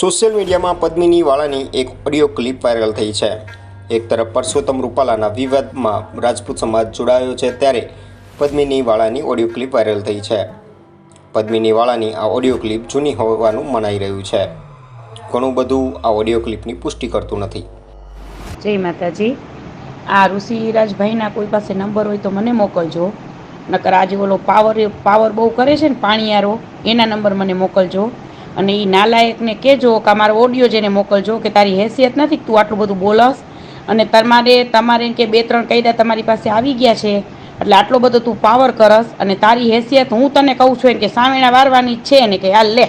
Social મીડિયામાં પદ્મિની વાળાની એક ઓડિયો ક્લિપ વાયરલ થઈ છે. એક તરફ પરસોત્તમ રૂપાલાના વિવાદમાં રાજપૂત સમાજ જોડાયો છે ત્યારે પદ્મિની વાળાની ઓડિયો ક્લિપ વાયરલ થઈ છે. પદ્મિની વાળાની આ ઓડિયો ક્લિપ જૂની હોવાનું મનાઈ રહ્યું છે. ઘણું બધું આ ઓડિયો ક્લિપની પુષ્ટિ કરતું નથી. જય માતાજી. આ ઋષિરાજભાઈના કોઈ પાસે નંબર હોય તો મને મોકલજો. નકર આજે ઓલો પાવર પાવર બહુ કરે છે ને, પાણીયારો, એના નંબર મને મોકલજો. અને એ નાલાયકને કહેજો કે અમારો મારો ઓડિયો જેને મોકલજો કે તારી હેસિયત નથી તું આટલું બધું બોલસ. અને તમારે તમારે કે બે, ત્રણ કાયદા તમારી પાસે આવી ગયા છે, એટલે આટલો બધો તું પાવર કરસ અને તારી હેસિયત હું તને કહું છું એમ કે સામેણા વારવાની છે ને કે, હાલ લે,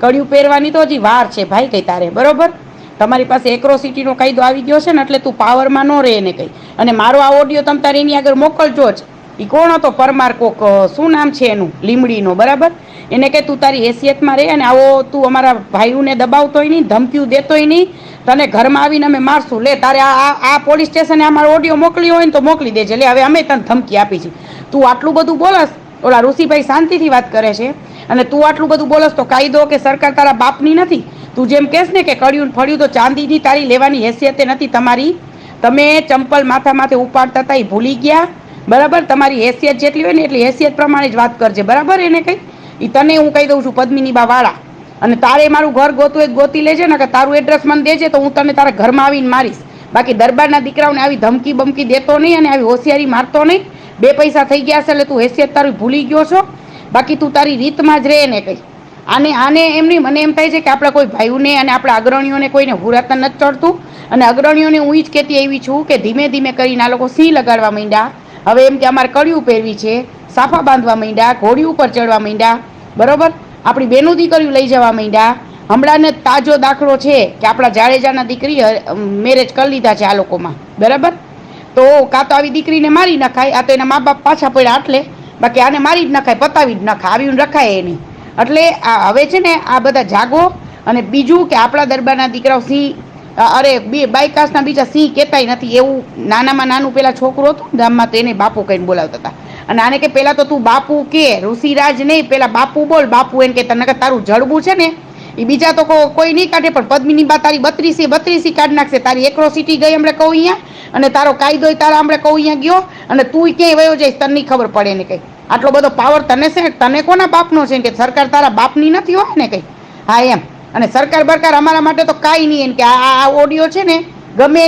કડિયું પહેરવાની તો હજી વાર છે ભાઈ કંઈ તારે. બરોબર? તમારી પાસે એક્રોસિટીનો કાયદો આવી ગયો છે ને એટલે તું પાવરમાં ન રહે એને કંઈ. અને મારો આ ઓડિયો તમે તારે એની આગળ મોકલજો જ. એ કોણ હતો? પરમાર કોક શું નામ છે એનું? લીમડીનો, બરાબર? એને કે તું તારી હેસિયતમાં રહે અને આવો, તું અમારા ભાઈઓને દબાવતોય નહીં, ધમકીઓ દેતોય નહીં. તને ઘરમાં આવીને અમે મારશું. લે, તારે આ, આ- પોલીસ સ્ટેશને અમારો ઓડિયો મોકલ્યો હોય ને તો મોકલી દેજે. લે, હવે અમે તને ધમકી આપી છે. તું આટલું બધું બોલસ. ઓલા ઋષિભાઈ શાંતિથી વાત કરે છે. અને તું આટલું બધું બોલસ તો કાયદો કે સરકાર તારા બાપની નથી. તું જેમ કહેશ ને કે કડ્યું ને ફળ્યું, તો ચાંદીની તારી લેવાની હેસિયતે નથી તમારી. તમે ચંપલ માથા માથે ઉપાડતા હતા, એ ભૂલી ગયા. બરાબર? તમારી હેસિયત જેટલી હોય ને એટલી હેસિયત પ્રમાણે જ વાત કરજે. બરાબર એને કંઈ એ તને હું કહી દઉં છું, પદ્મિની બા વાળા. અને તારે મારું ઘર ગોતું એક ગોતી લેજે ને કે તારું એડ્રેસ મને દેજે તો હું તને તારા ઘરમાં આવીને મારીશ. બાકી દરબારના દીકરાઓને આવી ધમકી બમકી દેતો નહીં અને આવી હોશિયારી મારતો નહીં. બે પૈસા થઈ ગયા છે, એટલે તું હેસિયત તારી ભૂલી ગયો છો. બાકી તું તારી રીતમાં જ રહે ને કંઈ. આને આને એમ નહીં, મને એમ થાય છે કે આપણા કોઈ ભાઈઓને અને આપણા અગ્રણીઓને કોઈને હુરાતન નથી ચડતું. અને અગ્રણીઓને હું એ જ કહેતી એવી છું કે ધીમે ધીમે કરીને આ લોકો સિંહ લગાડવા માંડ્યા. હવે એમ કે અમારે કડિયું પહેરવી છે, સાફા બાંધવા માંડ્યા ઘોડી ઉપર ચડવા માંડ્યા. બરોબર? આપણી બેનું દીકરીઓ લઈ જવા માંડ્યા. હમણાં જ તાજો દાખલો છે કે આપણા જાડેજાના દીકરી મેરેજ કરી લીધા છે આ લોકોમાં. બરાબર? તો કાં તો આવી દીકરીને મારી નખાય, આ તો એના મા બાપ પાછા પડ્યા આટલે બાકી આને મારી જ નખાય, પતાવી જ નખાય આવીને રખાય એની. એટલે આ હવે છે ને આ બધા જાગો અને બીજું કે આપણા દરબારના દીકરાઓ સિંહ અરે, બે બાયકાસના બીજા સિંહ કહેતાય નથી. એવું નાનામાં નાનું પેલા છોકરો હતું ગામમાં તો એને બાપુ કહીને બોલાવતા હતા. અને આને કે પહેલાં તો તું બાપુ કે, ઋષિરાજ નહીં પહેલાં બાપુ બોલ, બાપુ એને કે, તને તારું જડબું છે ને એ બીજા તો કોઈ નહીં કાઢે, પણ પદ્મિની બા તારી બત્રીસી બત્રીસી કાઢી નાખશે. તારી એક્રોસિટી ગઈ હમણાં કહું અહીંયા, અને તારો કાયદો તારા હમણાં કહું અહીંયા ગયો, અને તું ક્યાંય વયો જઈશ, તને ખબર પડે ને કંઈ. આટલો બધો પાવર તને છે? તને કોના બાપનો છે? કે સરકાર તારા બાપની નથી હોય ને કંઈ. હા, એમ. અને સરકાર બરકાર અમારા માટે તો કાંઈ નહીં, એમ કે આ ઓડિયો છે ને, ગમે